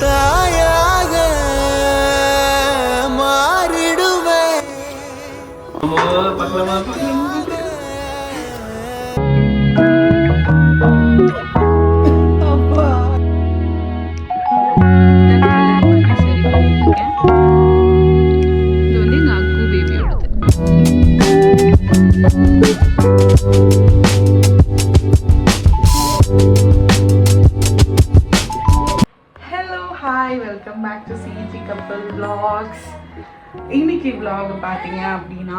தாயாக மாறிடுவேன் சரி பண்ணிட்டு இருக்கேன் இது வந்து எங்க அக்கு பேபியோடது இன்னைக்கு பார்த்தீங்க அப்படின்னா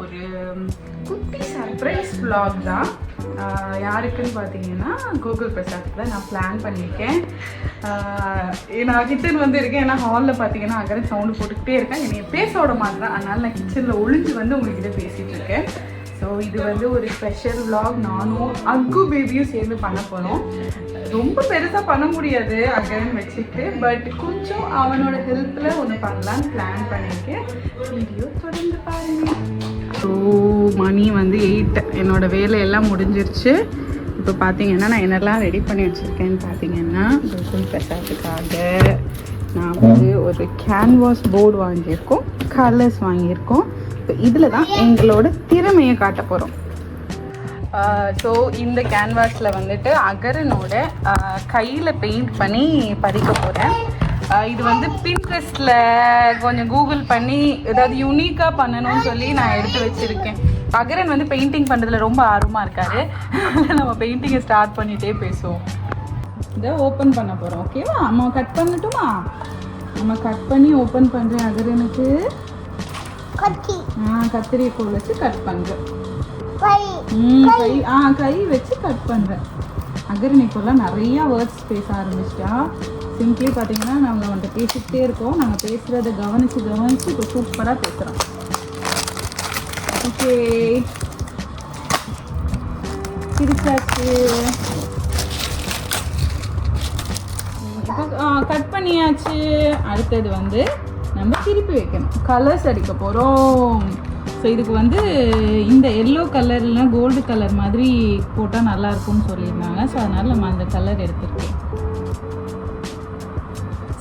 ஒரு குட்டி சர்ப்ரைஸ் ப்ளாக் தான். யாருக்குன்னு பார்த்தீங்கன்னா கூகுள் பிரசாத்தில் நான் பிளான் பண்ணியிருக்கேன். நான் கிச்சன் வந்து இருக்கேன். ஏன்னா ஹாலில் பார்த்தீங்கன்னா அங்கே சவுண்டு போட்டுக்கிட்டே இருக்கேன் என்னை பேச விட மாட்டேன் அதனால் நான் கிச்சனில் ஒளிஞ்சு வந்து உங்கள்கிட்ட பேசிகிட்டு இருக்கேன். ஸோ இது வந்து ஒரு ஸ்பெஷல் vlog. நானும் அக்கு பேபியும் சேர்ந்து பண்ண போகிறோம் ரொம்ப பெருசாக பண்ண முடியாது அக்கன்னு வச்சுட்டு. பட் கொஞ்சம் அவனோட ஹெல்ப்பில் ஒன்று பண்ணலான்னு பிளான் பண்ணியிருக்கேன் வீடியோ தொடர்ந்து பாருங்க. ஸோ மணி வந்து எயிட் என்னோடய வேலையெல்லாம் முடிஞ்சிருச்சு. இப்போ பார்த்தீங்கன்னா நான் என்னெல்லாம் ரெடி பண்ணி வச்சுருக்கேன்னு பார்த்தீங்கன்னா கோகுல் பிரசாத்துக்காக நான் வந்து ஒரு கேன்வாஸ் போர்டு வாங்கியிருக்கோம். கலர்ஸ் வாங்கியிருக்கோம். இப்போ இதில் தான் எங்களோட திறமையை காட்ட போகிறோம் ஸோ இந்த கேன்வாஸில் வந்துட்டு அகரனோட கையில் பெயிண்ட் பண்ணி பதிக்க போகிறேன் இது வந்து பின்ட்ரெஸ்டில் கொஞ்சம் கூகுள் பண்ணி ஏதாவது யூனிக்காக பண்ணணும்னு சொல்லி நான் எடுத்து வச்சுருக்கேன். அகரன் வந்து பெயிண்டிங் பண்ணுறதுல ரொம்ப ஆர்வமாக இருக்காரு. நம்ம பெயிண்டிங்கை ஸ்டார்ட் பண்ணிகிட்டே பேசுவோம். இதை ஓப்பன் பண்ண போகிறோம் ஓகேவா அம்மா கட் பண்ணட்டுமா? நம்ம கட் பண்ணி ஓப்பன் பண்ணுறேன் அகரனுக்கு. கத்திரிக்கோல் வச்சு கட் பண்ணுறேன் கை. ஆ கை வச்சு கட் பண்ணுறேன் அகரன் இப்போல்லாம் நிறையா வேர்ட்ஸ் பேச ஆரம்பிச்சிட்டா சிம்பிளி பார்த்தீங்கன்னா நாங்கள் அவன்கிட்ட பேசிக்கிட்டே இருக்கோம். நாங்கள் பேசுகிறத கவனித்து கவனித்து இப்போ சூப்பராக பேசுகிறோம் ஓகே பிரிச்சாச்சு இப்போ கட் பண்ணியாச்சு. அடுத்தது வந்து நம்ம திருப்பி வைக்கணும். கலர்ஸ் அடிக்க போகிறோம் ஸோ இதுக்கு வந்து இந்த எல்லோ கலர்லாம் கோல்டு கலர் மாதிரி போட்டால் நல்லாயிருக்கும்னு சொல்லியிருந்தாங்க. ஸோ அதனால் நம்ம அந்த கலர் எடுத்துருக்கோம்.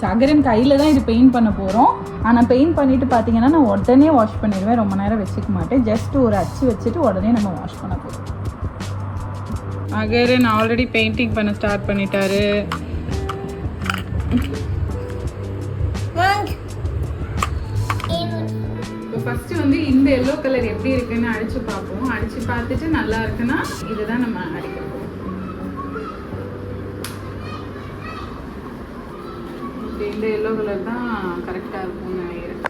சகரன் கையில் தான் இது பெயிண்ட் பண்ண போகிறோம் ஆனால் பெயிண்ட் பண்ணிவிட்டு பார்த்தீங்கன்னா நான் உடனே வாஷ் பண்ணிடுவேன். ரொம்ப நேரம் வச்சுக்க மாட்டேன். ஜஸ்ட் ஒரு அச்சு வச்சுட்டு உடனே நம்ம வாஷ் பண்ண போகிறோம் அகரன் ஆல்ரெடி பெயிண்டிங் பண்ண ஸ்டார்ட் பண்ணிட்டாரு. வந்து இந்த எல்லோ கலர் எப்படி இருக்குன்னு அடிச்சு பார்ப்போம். அடிச்சு பார்த்துட்டு நல்லா இருக்குன்னா இதுதான் நம்ம அடிக்கணும் இந்த எல்லோ கலர் தான் கரெக்டாக இருக்கும்னு நினைக்கிறேன்.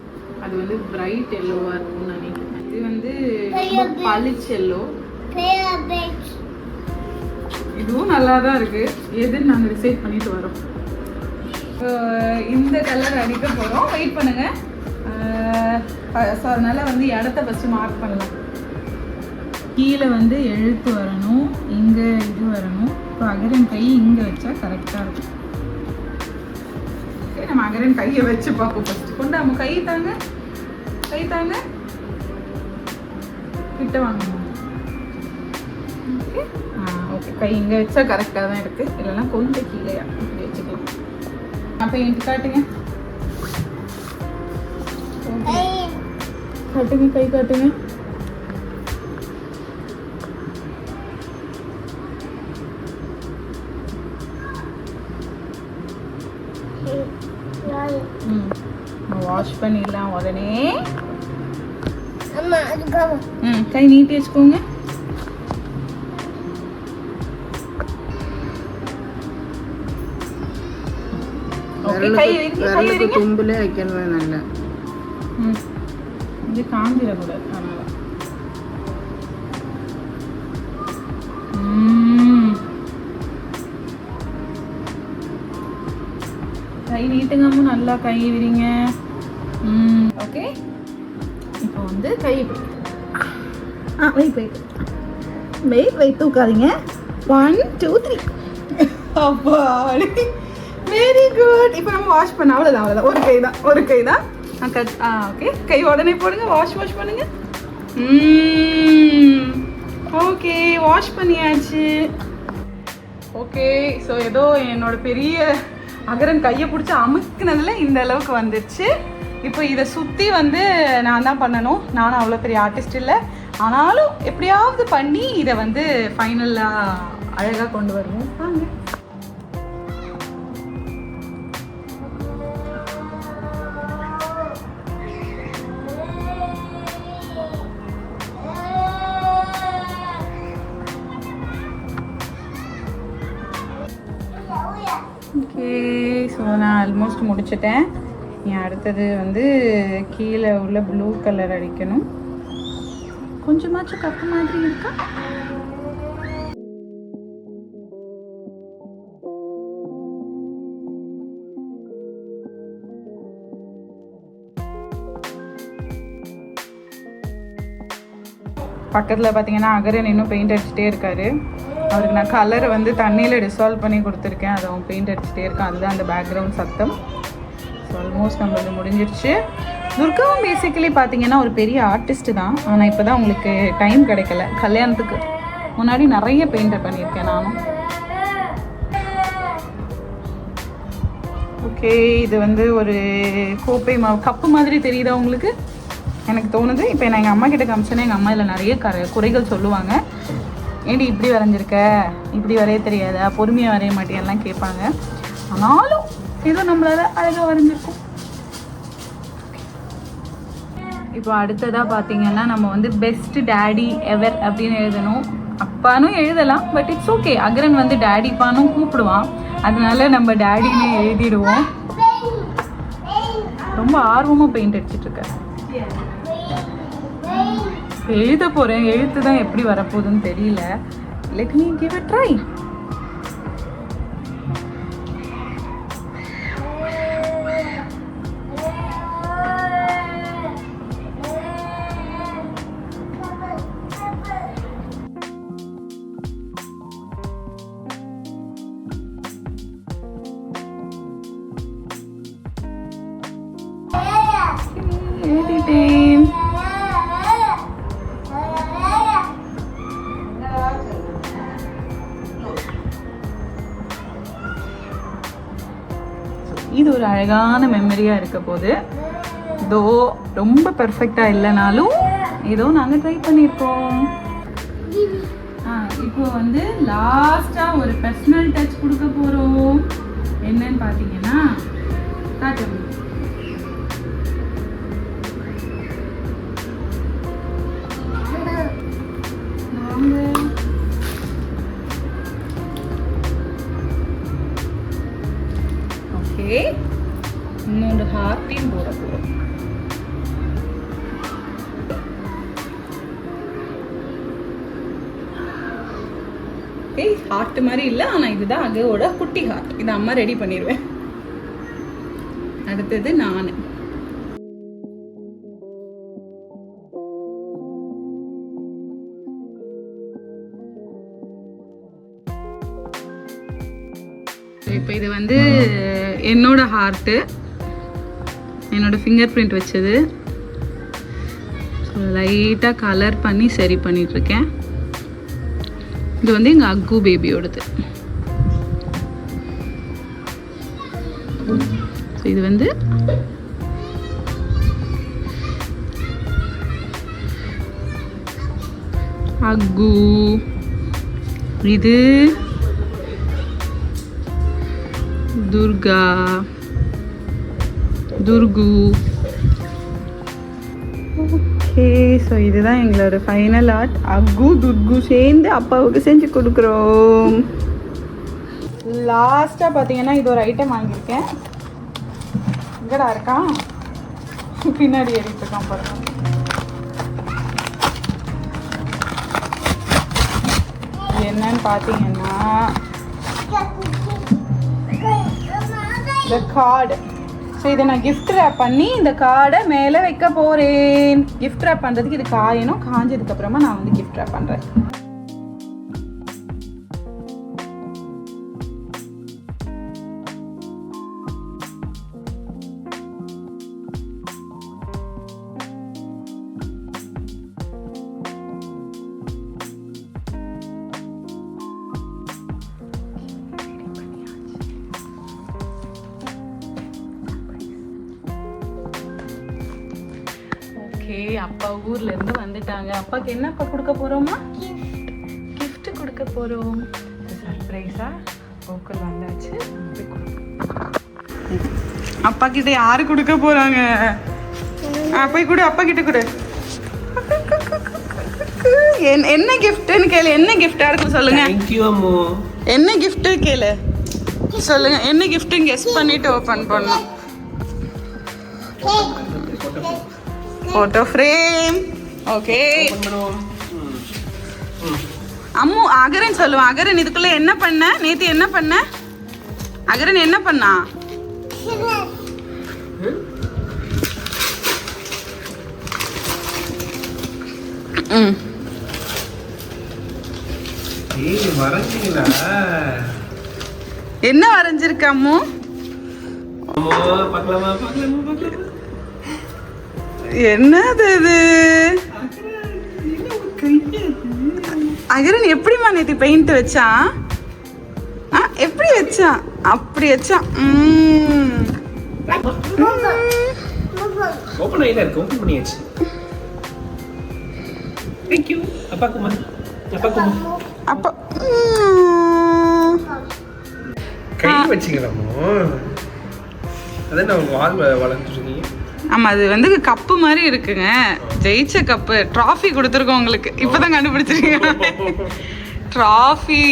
அது வந்து பிரைட் எல்லோவாக இருக்கும்னு நினைக்கிறேன். இது வந்து ரொம்ப பளிச்சு எல்லோ இதுவும் நல்லா தான் இருக்கு. எதுன்னு நாங்கள் டிசைட் பண்ணிட்டு வரோம். இந்த கலர் அடிக்க போகிறோம் வெயிட் பண்ணுங்க. ஸோ அதனால் வந்து இடத்த ஃபஸ்ட்டு மார்க் பண்ணலாம். கீழே வந்து எழுத்து வரணும் இங்கே இது வரணும். இப்போ அகரன் கை இங்கே வச்சா கரெக்டாக இருக்கும். ஓகே நம்ம அகரன் கையை வச்சு பார்ப்போம் ஃபஸ்ட்டு கொண்டு நம்ம கை தாங்க. கை தாங்க. கிட்ட வாங்கணும். ஓகே ஆ ஓகே கை இங்கே வச்சா கரெக்டாக தான் இருக்குது இல்லைன்னா கொஞ்சம் கீழே இப்படி வச்சுக்கலாம். அப்போ என்கிட்ட காட்டுங்க. ஓகே காட்டுங்க கை காட்டுங்க வாஷ் பண்ணிடலாம் உடனே ம் கை நீட்டி வச்சுக்கோங்க விரலுக்கு. தும்புலே வைக்கணும் நல்லா இது காஞ்சிடக்கூடாது அதனால. கை நீட்டுங்கம்மா நல்லா கை விரிங்க. ஓகே? இப்போ வந்து கை ஆ வெயிட் வெயிட் வெயிட் வெயிட் தூக்காதீங்க. ஒன் டூ த்ரீ அப்பா வெரி குட் இப்போ நம்ம வாஷ் பண்ண அவ்வளோதான் அவ்வளோதான் ஒரு கை தான் ஒரு கை தான் ஆ ஆ ஓகே கை உடனே போடுங்க வாஷ் வாஷ் பண்ணுங்க. ஓகே வாஷ் பண்ணியாச்சு. ஓகே ஸோ ஏதோ என்னோட பெரிய அகரன் கையை பிடிச்சி அமுக்குனதில் இந்த அளவுக்கு வந்துருச்சு. இப்போ இதை சுற்றி வந்து நான் தான் பண்ணணும். நானும் அவ்வளோ பெரிய ஆர்டிஸ்ட் இல்லை. ஆனாலும் எப்படியாவது பண்ணி இதை வந்து ஃபைனலாக அழகாக கொண்டு வருவோம். வாங்க. நான் ஆல்மோஸ்ட் முடிச்சிட்டேன். நீ அடுத்தது வந்து கீழே உள்ள ப்ளூ கலர் அடிக்கணும். கொஞ்சமாச்சும் கப்பு மாதிரி இருக்கா? பக்கத்தில் பார்த்தீங்கன்னா அகரன் இன்னும் பெயிண்ட் அடிச்சுட்டே இருக்காரு. அவருக்கு நான் கலரை வந்து தண்ணியில் டிசால்வ் பண்ணி கொடுத்துருக்கேன். அதை அவன் பெயிண்ட் அடிச்சுட்டே இருக்கான். அதுதான் அந்த பேக்ரவுண்ட் சத்தம். ஸோ ஆல்மோஸ்ட் நம்மளது முடிஞ்சிருச்சு. துர்காவும் பேசிக்கலி பார்த்தீங்கன்னா ஒரு பெரிய ஆர்டிஸ்ட்டு தான். ஆனால் இப்போ தான் உங்களுக்கு டைம் கிடைக்கல. கல்யாணத்துக்கு முன்னாடி நிறைய பெயிண்டர் பண்ணியிருக்கேன் நானும். ஓகே இது வந்து ஒரு கோப்பை மாவு கப்பு மாதிரி தெரியுதா உங்களுக்கு? எனக்கு தோணுது. இப்போ நான் எங்கள் அம்மா கிட்ட காமிச்சேன்னா எங்கள் அம்மா இதில் நிறைய கர குறைகள் சொல்லுவாங்க. ஏடி இப்படி வரைஞ்சிருக்க? இப்படி வரைய தெரியாதா? பொறுமையாக வரைய மாட்டேன்லாம் கேட்பாங்க. ஆனாலும் ஏதோ நம்மளால அழகாக வரைஞ்சிருக்கும். இப்போ அடுத்ததாக பார்த்தீங்கன்னா நம்ம வந்து பெஸ்ட் டேடி எவர் அப்படின்னு எழுதணும். அப்பானும் எழுதலாம் பட் இட்ஸ் ஓகே அகரன் வந்து டேடிப்பானும் கூப்பிடுவான். அதனால நம்ம டேடின்னு எழுதிடுவோம். ரொம்ப ஆர்வமாக பெயிண்ட் அடிச்சிட்ருக்கேன் எழுத போகிறேன் எழுத்து தான் எப்படி வரப்போகுதுன்னு தெரியல. Let me give a try இது ஒரு அழகான மெமரியாக இருக்க போது இதோ ரொம்ப பெர்ஃபெக்டாக இல்லைனாலும் ஏதோ நாங்கள் ட்ரை பண்ணியிருக்கோம். ஆ இப்போ வந்து லாஸ்ட்டாக ஒரு பர்சனல் டச் கொடுக்க போகிறோம் என்னன்னு பார்த்தீங்கன்னா காட்டு ஏய் ஹார்ட் மாதிரி இல்லை ஆனால் இதுதான் அகோட குட்டி ஹார்ட் இதை அம்மா ரெடி பண்ணிடுவேன் அடுத்தது நான். இப்போ இது வந்து என்னோட ஹார்ட்டு என்னோட ஃபிங்கர் பிரிண்ட் வச்சது ஸோ லைட்டாக கலர் பண்ணி சரி பண்ணிட்டு இருக்கேன். இது வந்து எங்கள் அக்கு பேபியோடது இது வந்து அக்கு. இது துர்கா. துர்கு. ஓகே ஸோ இதுதான் எங்களோட ஃபைனல் ஆர்ட் அக்கு துர்கு சேர்ந்து அப்பாவுக்கு செஞ்சு கொடுக்குறோம். லாஸ்ட்டாக பார்த்தீங்கன்னா இது ஒரு ஐட்டம் வாங்கியிருக்கேன். எங்கடா இருக்கான் பின்னாடி ஏறிட்டு இருக்கான் பாருங்க என்னன்னு பார்த்தீங்கன்னா இந்த கார்டு ஸோ இதை நான் கிஃப்ட் ரேப் பண்ணி இந்த கார்டை மேலே வைக்க போகிறேன் கிஃப்ட் ரேப் பண்ணுறதுக்கு இது காயணும். காஞ்சதுக்கப்புறமா நான் வந்து கிஃப்ட் ரேப் பண்ணுறேன் ஓகே அப்பா ஊர்ல இருந்து வந்துட்டாங்க. அப்பாக்கு என்னப்பா கொடுக்க போறோமா? Gift கொடுக்க போறோம். சர்ப்ரைஸா கோகுல் வந்தாச்சு. அப்பா கிட்ட யாரு கொடுக்க போறாங்க? போய் கொடு. அப்பா கிட்ட கொடு. என்- என்ன கிஃப்ட்னு கேளு. என்ன கிஃப்டா இருக்கும் சொல்லுங்க. என்ன gift கேளு. சொல்லுங்க. என்ன கிஃப்ட்னு கெஸ் பண்ணிட்டு ஓபன் பண்ணணும் photo frame okay. Ammu Agaran சொல்லுவான் அகரன் இதுக்குள்ள என்ன பண்ண? நேத்து என்ன பண்ண? அகரன் என்ன பண்ணா? ம். என்ன வரைஞ்சிருக்க அம்மு? என்னது இது? அகரன் எப்படிம்மா நேத்து பெயிண்ட் வச்சான் ஆ எப்படி வச்சான் அப்படி வச்சான் ஆகி தான் இருக்கு ஓப்பன் பண்ணியாச்சு. தேங்க்யூ அப்பாக்குமா அப்பாக்குமா அப்போ ம். கை வச்சிக்கலாமோ? அதான் நான் வால் வளர்ந்துருக்கீங்க ஆமா அது வந்து கப்பு மாதிரி இருக்குங்க. ஜெயிச்ச கப்பு. ட்ராஃபி கொடுத்துருக்கோம் உங்களுக்கு. இப்பதான் கண்டுபிடிச்சிருக்கீங்க. ட்ராஃபி